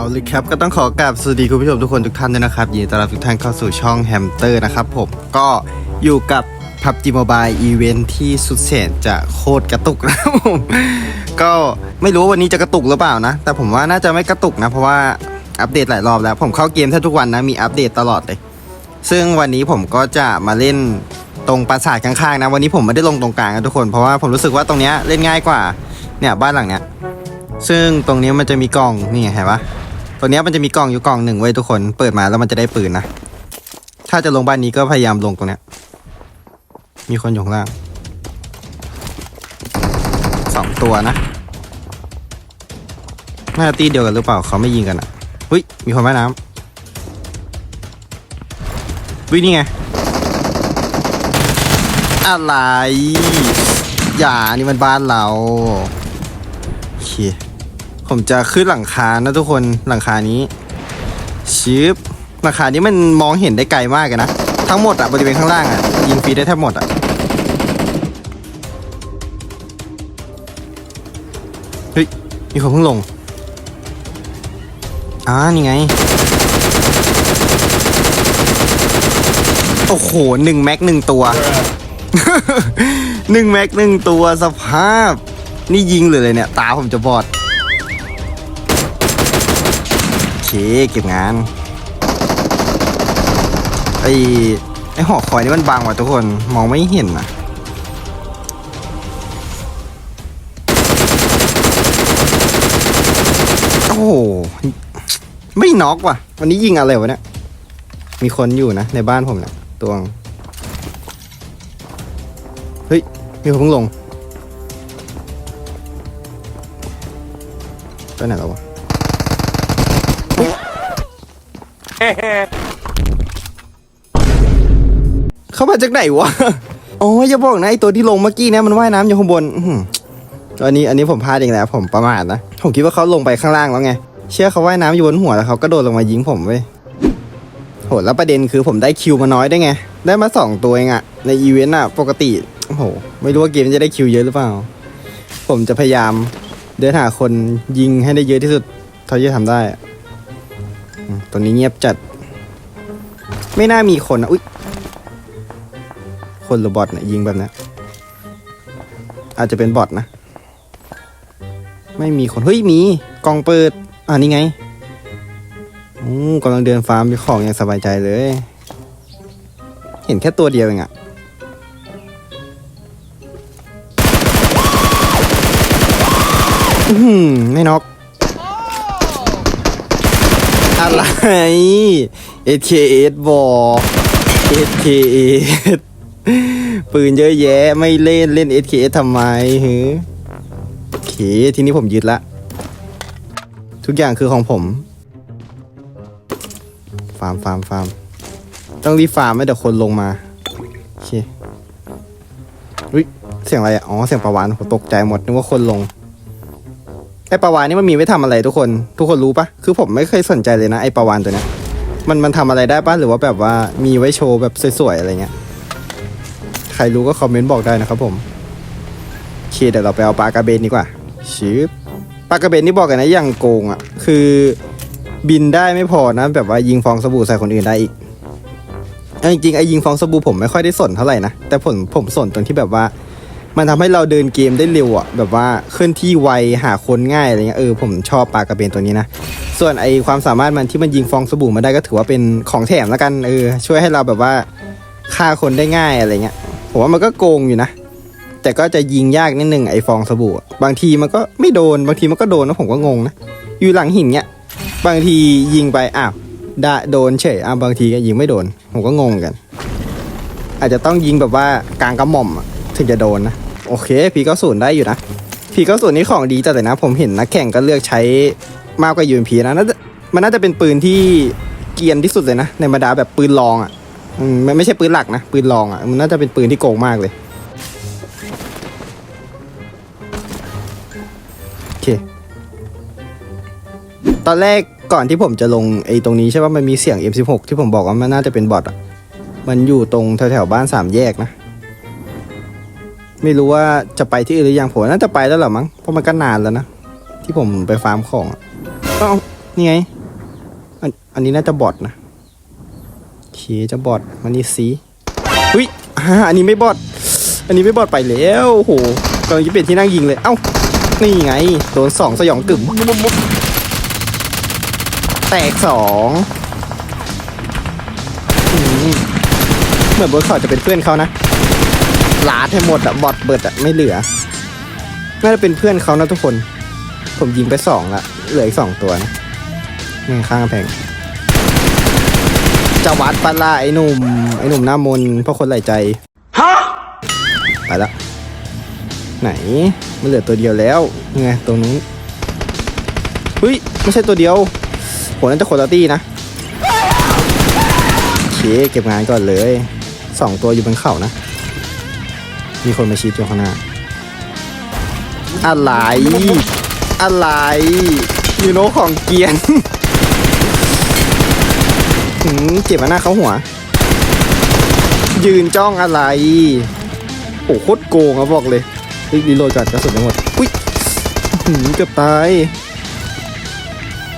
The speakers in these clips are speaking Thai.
เอาเลยครับก็ต้องขอกราบสวัสดีคุณผู้ชมทุกคนทุกท่านด้วยนะครับยินดีต้อนรับทุกท่านเข้าสู่ช่องแฮมสเตอร์นะครับผมก็อยู่กับ PUBG Mobile Event ที่สุดแสนจะโคตรกระตุกนะครับผมก็ไม่รู้ว่าวันนี้จะกระตุกหรือเปล่านะ แต่ผมว่าน่าจะไม่กระตุกนะ เพราะว่าอัปเดตหลายรอบแล้ว ผมเข้าเกมแทบทุกวันนะมีอัปเดตตลอดเลย ซึ่งวันนี้ผมก็จะมาเล่นตรงปราสาทข้างๆนะ วันนี้ผมไม่ได้ลงตรงกลางนะทุกคนเพราะว่าผมรู้สึกว่าตรงเนี้ยเล่นง่ายกว่าเนี่ยบ้านหลังเนี้ยซึ่งตรงนี้มันจะมีกล่องนี่เห็นปะ ตรงเนี้ยมันจะมีกล่องอยู่กล่องหนึ่งไว้ยทุกคน เปิดมาแล้วมันจะได้ปืนนะ ถ้าจะลงบ้านนี้ก็พยายามลงตรงเนี้ย มีคนอยู่ข้างล่างสองตัวนะ น่าจะตีเดียวกันหรือเปล่าเขาไม่ยิงกันอะเฮ้ย มีคนว่ายน้ำวินี่ไง อะไร อย่า นี่มันบ้านเราโอเค ผมจะขึ้นหลังคานะทุกคนหลังคานี้ชิปหลังคานี้มันมองเห็นได้ไกลมากเลยนะ ทั้งหมดอะบริเวณข้างล่างอะยิงฟรีได้แทบหมดอะเฮ้ยมีคนเพิ่งลงอ่านี่ไง โอ้โหหนึ่งแม็กหนึ่งตัวหนึ่งแม็กหนึ่งตัวสภาพ นี่ยิงเลยเลยเนี่ย ตาผมจะบอด เคเก็บงาน ไอไอหอคอยนี่มันบังว่ะทุกคนมองไม่เห็นนะโอ้ไม่น็อกว่ะ วันนี้ยิงอะไรวะเนี่ย มีคนอยู่นะ ในบ้านผมเนี่ยตวง เฮ้ย มีคนเพิ่งลงไปไหนแล้ววะ เข้ามาจากไหนวะ โอ้ยอย่าบอกนะไอตัวที่ลงเมื่อกี้เนี่ยมันว่ายน้ำอยู่ข้างบนอื้อหืออันนี้อันนี้ผมพลาดเองแหละผมประมาทนะ ผมคิดว่าเขาลงไปข้างล่างแล้วไง เชื่อเขาว่ายน้ำอยู่บนหัวแล้วเขาก็โดดลงมายิงผมเว้ย โหแล้วประเด็นคือผมได้คิวมาน้อยได้วยไง ได้มาสองตัวเองอะในอีเวนต์อะปกติโอ้โห ไม่รู้ว่าเกมจะได้คิวเยอะหรือเปล่า ผมจะพยายามเดินหาคนยิงให้ได้เยอะที่สุด เท่าที่จะทำได้อะ ตอนนี้เงียบจัด ไม่น่ามีคนนะอุ้ยคนหรือบอทเนี่ยยิงแบบนี้อาจจะเป็นบอทนะ ไม่มีคน เฮ้ย มีกล่องเปิด อ่านี่ไงอู้กำลังเดินฟาร์มมีของอย่างสบายใจเลย เห็นแค่ตัวเดียวเองอะอื้อหือไม่น็อก อะไร SKS บอก SKS ปืนเยอะแยะไม่เล่นเล่น SKS ทำไมฮึโอเค ทีนี้ผมยึดละ ทุกอย่างคือของผม ฟาร์มฟาร์มฟาร์มต้องรีบฟาร์มไม่เดี๋ยวคนลงมา โอเคอุ้ยเสียงอะไรอ๋อ เสียงประวานผมตกใจหมดนึกว่าคนลง ไอประวานนี่มันมีไว้ทำอะไรทุกคน ทุกคนรู้ปะคือผมไม่เคยสนใจเลยนะไอประวานตัวเนี้ยมันมันทำอะไรได้ปะหรือว่าแบบว่ามีไว้โชว์แบบสวยๆอะไรเงี้ยใครรู้ก็คอมเมนต์บอกได้นะครับผมโอเคเดี๋ยวเราไปเอาปลากระเบนดีกว่าชิปปลากระเบนนี่บอกกันนะอย่างโกงอะคือบินได้ไม่พอนะ แบบว่ายิงฟองสบู่ใส่คนอื่นได้อีกจริงๆไอ้ยิงฟองสบู่ผมไม่ค่อยได้สนเท่าไหร่นะแต่ผมผมสนตรงที่แบบว่า มันทำให้เราเดินเกมได้เร็วอะแบบว่าเคลื่อนที่ไวหาคนง่ายอะไรเงี้ยเออผมชอบปลากระเบนตัวนี้นะ ส่วนไอความสามารถมันที่มันยิงฟองสบู่มาได้ก็ถือว่าเป็นของแถมแล้วกันเออช่วยให้เราแบบว่าฆ่าคนได้ง่ายอะไรเงี้ยผมว่ามันก็โกงอยู่นะ แต่ก็จะยิงยากนิดนึงไอฟองสบู่ บางทีมันก็ไม่โดนบางทีมันก็โดนนะผมก็งงนะอยู่หลังหินเนี้ยบางทียิงไปอ้าวได้โดนเฉยอ้าวบางทีก็ยิงไม่โดน ผมก็งงกัน อาจจะต้องยิงแบบว่ากลางกระหม่อมอะ ถึงจะโดนนะ โอเคพีก็ศูนย์ได้อยู่นะพีก็ศูนย์นี่ของดีจัดเลยนะ ผมเห็นนักแข่งก็เลือกใช้มากกว่ายูเอ็พีนะน่าจะมันน่าจะเป็นปืนที่เกียนที่สุดเลยนะ ในบรรดาแบบปืนรองอะมไม่ไม่ใช่ปืนหลักนะปืนรองอะมันน่าจะเป็นปืนที่โกงมากเลยโอเคตอนแรกก่อนที่ผมจะลงไอ้ตรงนี้ใช่ป่ะมันมีเสียง M16 ที่ผมบอกว่ามันน่าจะเป็นบอทอะมันอยู่ตรงแถวๆบ้านสามแยกนะ ไม่รู้ว่าจะไปที่อื่นหรือยังผมน่าจะไปแล้วหรอมั้งเพราะมันก็นานแล้วนะที่ผมไปฟาร์มของอ้านี่ไงอันอันนี้น่าจะบอทนะโอเคจะบอทมันนี่สีเฮ้ยอ่าอันนี้ไม่บอทอันนี้ไม่บอทไปแล้วโอ้โหกำลังจะเป็นที่นั่งยิงเลยเอ้านี่ไงโดนสองสยองกึ่มแตกสองเหมือนบนเขาจะเป็นเพื่อนเขานะ ลาดให้หมดอะบอทเบิดอะไม่เหลือ น่าจะเป็นเพื่อนเขานะทุกคน ผมยิงไปสองละ เหลืออีกสองตัวนะนี่ข้างกำแพงจะวัดปะล่ะไอ้หนุ่ม ไอ้หนุ่มหน้ามนต์เพราะคนไหลใจ ฮะ ไปละ ไหน มันเหลือตัวเดียวแล้วนี่ไงตรงนู้นเฮ้ย ไม่ใช่ตัวเดียวผมน่าจะคนละตี้นะโอเคเก็บงานก่อนเลยสองตัวอยู่บนเขานะ มีคนมาชีดอยู่ข้างหน้า อะไร อะไรยูโนของเกียนหืมเจ็บมาหน้าเขาหัว ยืนจ้องอะไรโอ้โคตรโกงอะบอกเลยรีบรีโหลดก่อนกระสุนทั้งหมดอุ้ยหืมเกือบตาย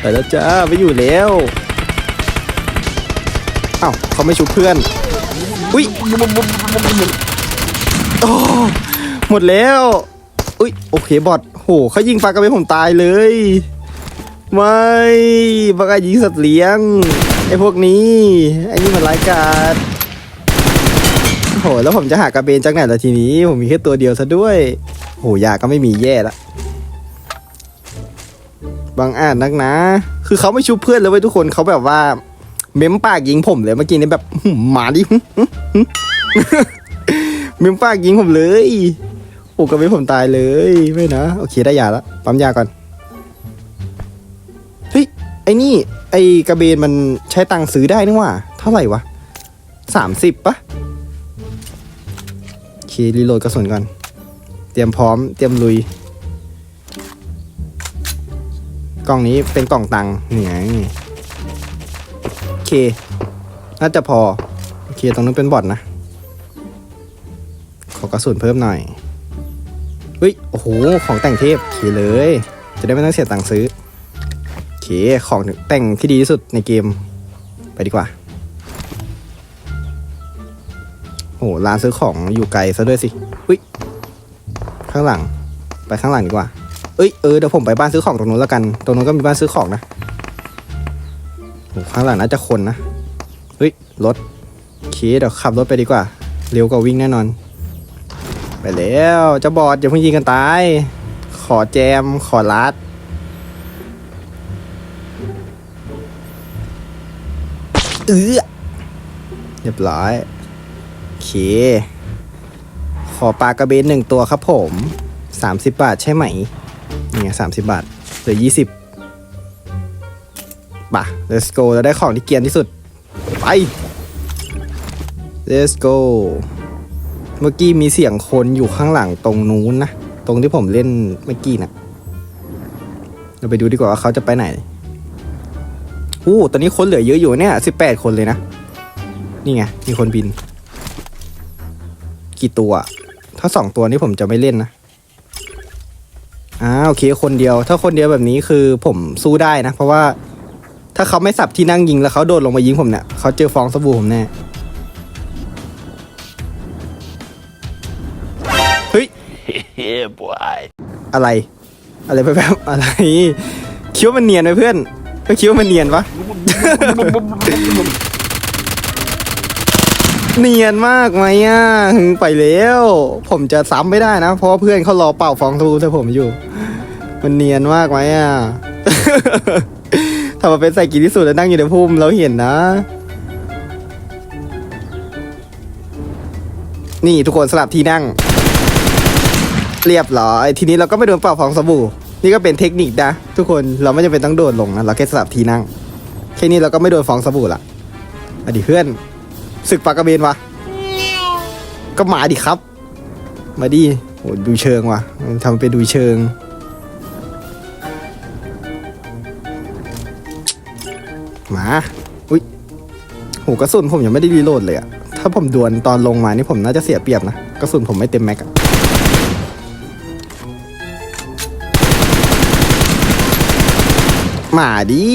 ไปแล้วจ้าไปอยู่แล้วอ้าวเขาไม่ชุบเพื่อน อุ้ย โอ้หมดแล้วอุ้ยโอเคบอทโหเขายิงปลากระเบนผมตายเลย ไม่ปลากระยิงสัตว์เลี้ยงไอ้พวกนี้ไอ้นี่มันร้ายกาจโหแล้วผมจะหากระเบนจากไหนล่ะทีนี้ ผมมีแค่ตัวเดียวซะด้วยโหยาก็ไม่มีแย่ละบางอ่านนักนะ คือเขาไม่ชุบเพื่อนเลยเว้ยทุกคนเขาแบบว่า เม้มปากยิงผมเลยเมื่อกี้นี้แบบหมาดิ ม้มปากยิงผมเลยโอ้กระเบนผมตายเลยไม่นะโอเคได้ยาล้วปั๊มยาก่อนเฮ้ยไอ้นี่ไอ้กระเบนมันใช้ตังค์ซื้อได้นี่ว่าเท่าไหร่วะสามสิบปะโอเครีโหลดกระสุนก่อน เตรียมพร้อมเตรียมลุย กล่องนี้เป็นกล่องตังค์นี่ไงโอเค น่าจะพอ โอเคตรงนู้นเป็นบอทนะ อกระสุนเพิ่มหน่อยเฮ้ย โอ้โห ของแต่งเทพโอเคเลย จะได้ไม่ต้องเสียตังค์ซื้อโอเคของแต่งที่ดีที่สุดในเกม ไปดีกว่า โอ้โหร้านซื้อของอยู่ไกลซะด้วยสิอุ้ย ข้างหลัง ไปข้างหลังดีกว่า เอ้ย เออ เดี๋ยวผมไปบ้านซื้อของตรงนู้นแล้วกัน ตรงนู้นก็มีบ้านซื้อของนะโอ้ข้างหลังน่าจะคนนะ เฮ้ย รถโอเคเดี๋ยวขับรถไปดีกว่า เร็วกว่าวิ่งแน่นอน ไปแล้วเจะบอดอย่าเพิ่งยิงกันตาย ขอแจมขอลัดเออเรียบร้อยโอเค ขอปลากระเบนหนึ่งตัวครับผมสามสิบบาทใช่ไหมเนี่ยสามสิบบาทเหลือยี่สิบป่ะ let's go เราได้ของที่เกียนที่สุด ไป let's go มื่อกี้มีเสียงคนอยู่ข้างหลังตรงนู้นนะ ตรงที่ผมเล่นเมื่อกี้นะเราไปดูดีกว่าว่าเขาจะไปไหนอู้ตอนนี้คนเหลือเยอะอยู่เนี่ยสิบแปดคนเลยนะ นี่ไง มีคนบิน กี่ตัว ถ้าสองตัวนี้ผมจะไม่เล่นนะอ่าโอเคคนเดียว ถ้าคนเดียวแบบนี้คือผมสู้ได้นะ เพราะว่าถ้าเขาไม่สับที่นั่งยิงแล้วเขาโดดลงมายิงผมเนี่ยเขาเจอฟองสบู่ผมแน่ เฮ้ยอะไร อะไรแบบๆอะไรคิดว่ามันเนียนไหมเพื่อนก็คิดว่ามันเนียนปะ เนียนมากไหมอะหึงไปแล้ว ผมจะซ้ำไม่ได้นะ เพราะว่าเพื่อนเขารอเป่าฟองสบู่ใส่ผมอยู่ มันเนียนมากไหมอะถ้ามาเป็นใส่กินที่สุดแล้วนั่งอยู่ในพุ่มเราเห็นนะ นี่ทุกคนสลับที่นั่ง เรียบร้อย ทีนี้เราก็ไม่โดนเป่าฟองสบู่ นี่ก็เป็นเทคนิคนะทุกคนเราไม่จำเป็นต้องโดดลงนะเราแค่สลับที่นั่งแค่นี้เราก็ไม่โดนฟองสบู่ละอดีเพื่อนศึกปากกระเบนวะก็มาดิครับ มาดิโหดูเชิงวะทำเป็นดูเชิงมาอุ้ยโหกระสุนผมยังไม่ได้รีโหลดเลยอะถ้าผมดวลตอนลงมานี่ผมน่าจะเสียเปรียบนะ กระสุนผมไม่เต็มแม็กอะ หมาดิ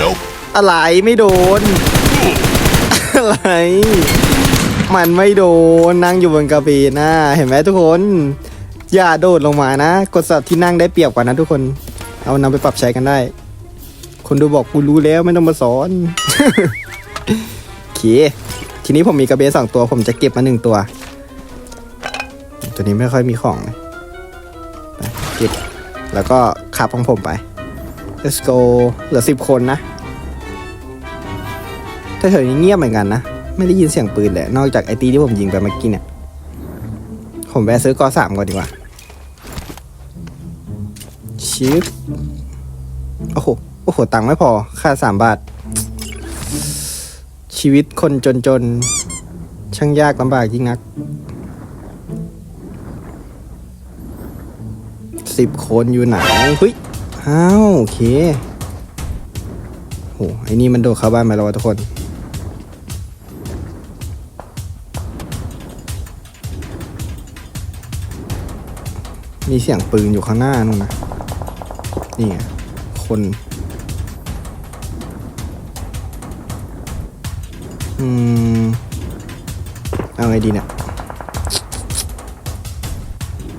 Nope. อะไรไม่โดน อะไร มันไม่โดนนั่งอยู่บนกระเบนนะเห็นไหมทุกคน อย่าโดดลงมานะ กดสับที่นั่งได้เปรียบกว่านะทุกคน เอานำไปปรับใช้กันได้ คนดูบอกกูรู้แล้วไม่ต้องมาสอนโอเคทีนี้ผมมีกระเบนสองตัว ผมจะเก็บมาหนึ่งตัว ตัวนี้ไม่ค่อยมีของเลยไปเก็บแล้วก็ ขับของผมไป let's go เหลือสิบคนนะแต่แถวนี้เงียบเหมือนกันนะ ไม่ได้ยินเสียงปืนเลยนอกจากไอตีที่ผมยิงไปเมื่อกี้เนี่ย ผมแวะซื้อกอสามก่อนดีกว่า ชิปโอ้โห โอ้โห ตังค์ไม่พอ ค่าสามบาท ชีวิตคนจนๆ ช่างยากลำบากยิ่งนัก สิบคนอยู่ไหนเฮ้ยอ้าวโอเคโหไอ้นี่มันโดดเข้าบ้านมาแล้ววะทุกคนมีเสียงปืนอยู่ข้างหน้านู่นนะนี่ไงคน อืม เอาไงดีเนี่ย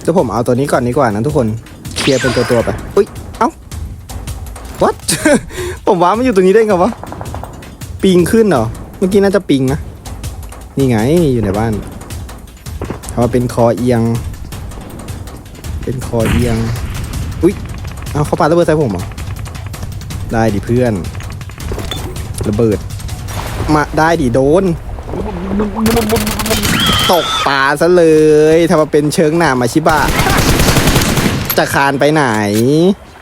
เดี๋ยวผมเอาตัวนี้ก่อนดีกว่านะทุกคน ลียร์เป็นตัวตัวไป อุ้ย เอ้า what ผมว้ามันอยู่ตรงนี้ได้ไงวะ ปิงขึ้นเหรอ เมื่อกี้น่าจะปิงนะ นี่ไงอยู่ในบ้านเขาเป็นคอเอียง เป็นคอเอียง อุ้ย เอาเขาปาระเบิดใส่ผมเหรอ ได้ดิเพื่อน ระเบิด มาได้ดิโดนตกปลาซะเลยทำมาเป็นเชิงหนามาชิบะ จะคานไปไหน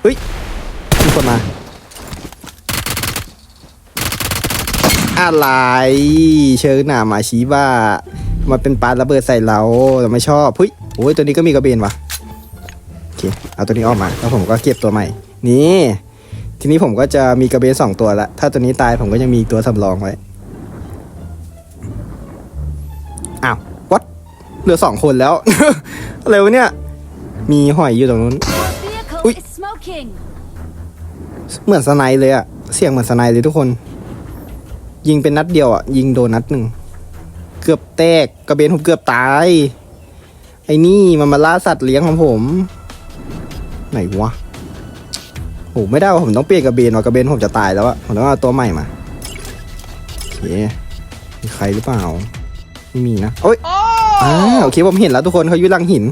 เฮ้ยมีคนมาอะไรเชิงหนามาชิบะมาเป็นปาระเบิดใส่เราเราไม่ชอบเฮ้ยโอ้ยตัวนี้ก็มีกระเบนวะโอเคเอาตัวนี้ออกมาแล้วผมก็เก็บตัวใหม่ นี่ ทีนี้ผมก็จะมีกระเบนสองตัวละถ้าตัวนี้ตายผมก็ยังมีตัวสำรองไว้อ้าววัดเหลือสองคนแล้ว อะไรวะเนี่ย มีหอยอยู่ตรงนู้น Vehicle Ui. is smoking. เหมือนสไนเลยอะเสียงเหมือนสไนเลยทุกคน ยิงเป็นนัดเดียวอะยิงโดนนัดหนึ่ง เกือบแตกกระเบนผมเกือบตาย ไอ้นี่มันมาล่าสัตว์เลี้ยงของผม ไหนวะโหไม่ได้ว่าผมต้องเปลี่ยนกระเบนว่ะกระเบนผมจะตายแล้วอะผมต้องเอาตัวใหม่มาโอเคมีใครหรือเปล่าไม่มีนะโอ้ยอ่าโอเคผมเห็นแล้วทุกคนเขาอยู่หลังหิน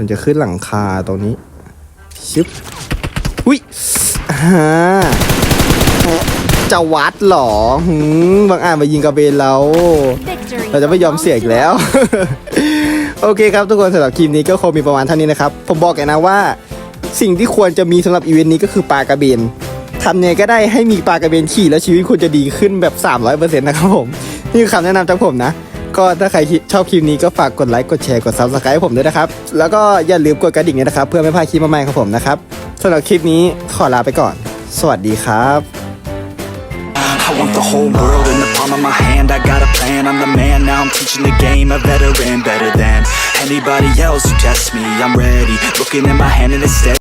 มันจะขึ้นหลังคาตรงนี้ชึบอุ้ยอ่าจะวัดเหรอหืมบางอ่านมายิงกระเบนเรา Victory. เราจะไม่ยอมเสี่ยงอีกแล้ว โอเคครับทุกคนสำหรับคลิปนี้ก็คงมีประมาณเท่านี้นะครับ ผมบอกแกนะว่า สิ่งที่ควรจะมีสำหรับอีเวนต์นี้ก็คือปลากระเบนทำยังไงก็ได้ให้มีปลากระเบนขี่แล้วชีวิตคุณจะดีขึ้นแบบ 300%นะครับผม นี่คือคำแนะนำจากผมนะ ก็ถ้าใครชอบคลิปนี้ก็ฝากกดไลค์กดแชร์กด subscribe ให้ผมด้วยนะครับ แล้วก็อย่าลืมกดกระดิ่งด้วยนะครับ เพื่อไม่พลาดคลิปใหม่ๆของผมนะครับสำหรับคลิปนี้ขอลาไปก่อน สวัสดีครับ I want the whole world in the palm of my hand I got a plan, I'm the man Now I'm teaching the game, a veteran Better than anybody else who tests me I'm ready, looking at my hand and it's steady